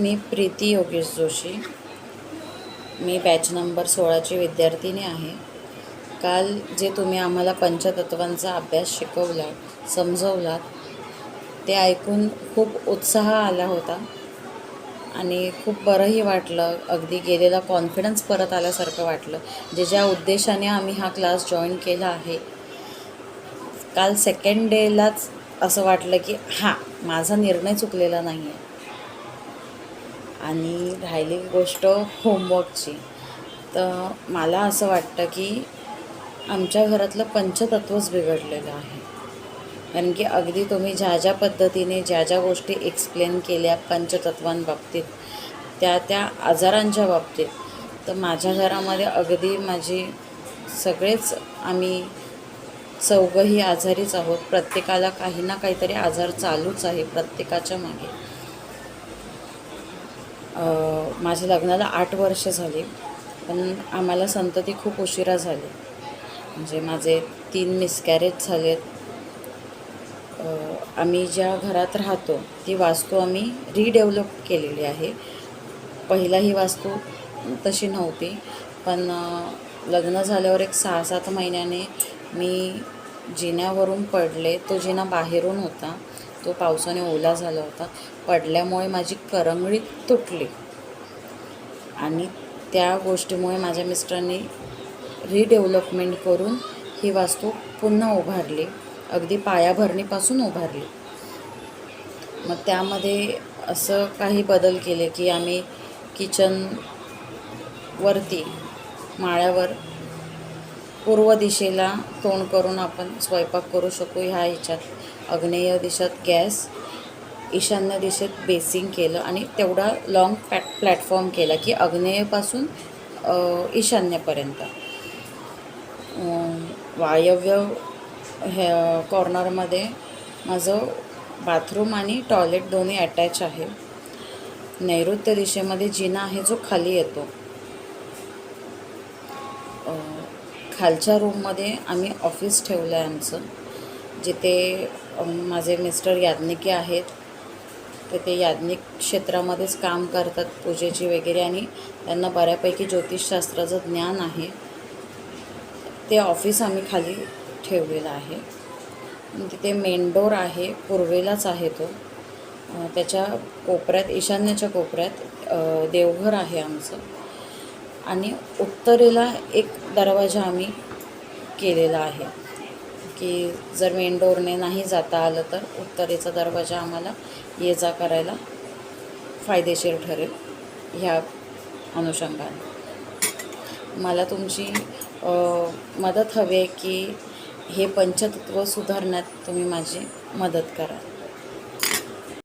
मी प्रीती योगेश जोशी. मी batch number सोळाची विद्यार्थिनी आहे. काल जे तुम्ही आम्हाला पंचतत्वांचा अभ्यास शिकवला समजवलात ते ऐकून खूप उत्साह आला होता आणि खूप बरंही वाटलं. अगदी गेलेला कॉन्फिडन्स परत आल्यासारखं वाटलं. जे ज्या उद्देशाने आम्ही हा क्लास जॉईन केला आहे काल सेकंड डेलाच असं वाटलं की हां माझा निर्णय चुकलेला नाही आहे आणि राहिली गोष्ट होमवर्कची. तर मला असं वाटतं की आमच्या घरातलं पंचतत्वच बिघडलेलं आहे. कारण की अगदी तुम्ही ज्या ज्या पद्धतीने ज्या ज्या गोष्टी एक्सप्लेन केल्या पंचतत्वांबाबतीत त्या त्या आजारांच्या बाबतीत तर माझ्या घरामध्ये अगदी माझी सगळेच आम्ही चौघंही आजारीच आहोत. प्रत्येकाला काही ना काहीतरी आजार चालूच आहे प्रत्येकाच्या मागे. माझ्या लग्नाला आठ वर्ष झाली पण आम्हाला संतती खूप उशिरा झाली. म्हणजे माझे तीन मिसकॅरेज झालेत. आम्ही ज्या घरात राहतो ती वास्तू आम्ही रिडेव्हलप केलेली आहे. पहिला ही वास्तू तशी नव्हती पण लग्न झाल्यावर एक सहा सात महिन्याने मी जिन्यावरून पडले तो जिना बाहेरून होता. तो पावसाने ओला झाला होता. पडल्यामुळे माझी करंगळी तुटली. आणि त्या गोष्टीमुळे माझ्या मिस्टरांनी रिडेव्हलपमेंट करून ही वास्तू पुन्हा उभारली. अगदी पायाभरणीपासून उभारली. मग त्यामध्ये असं काही बदल केले की आम्ही किचनवरती माळ्यावर पूर्व दिशेला तोंड करून आपण स्वयंपाक करू शकू ह्या ह्याच्यात आग्नेय दिशेत गॅस ईशान्य दिशेत बेसिंग केलं आणि तेवढा लॉंग पॅट प्लॅटफॉर्म केला की आग्नेयपासून ईशान्यपर्यंत. वायव्य हे कॉर्नरमध्ये माझं बाथरूम आणि टॉयलेट दोन्ही अटॅच आहे. नैऋत्य दिशेमध्ये जिना आहे जो खाली येतो. खालच्या रूममध्ये आम्ही ऑफिस ठेवलं आहे आमचं. जिथे माझे मिस्टर याज्ञिकी आहेत. तर ते याज्ञिक क्षेत्रामध्येच काम करतात पूजेची वगैरे आणि त्यांना बऱ्यापैकी ज्योतिषशास्त्राचं ज्ञान आहे. ते ऑफिस आम्ही खाली ठेवलेलं आहे. तिथे मेनडोर आहे पूर्वेलाच आहे तो. त्याच्या कोपऱ्यात ईशान्याच्या कोपऱ्यात देवघर आहे आमचं. आणि उत्तरेला एक दरवाजा आम्ही केलेला आहे. की जर मेन डोरने नाही जाता आलं तर उत्तरेचा दरवाजा आम्हाला ये जा करायला फायदेशीर ठरेल ह्या अनुषंगाने. मला तुमची मदत हवी आहे की हे पंचतत्व सुधारण्यात तुम्ही माझी मदत करा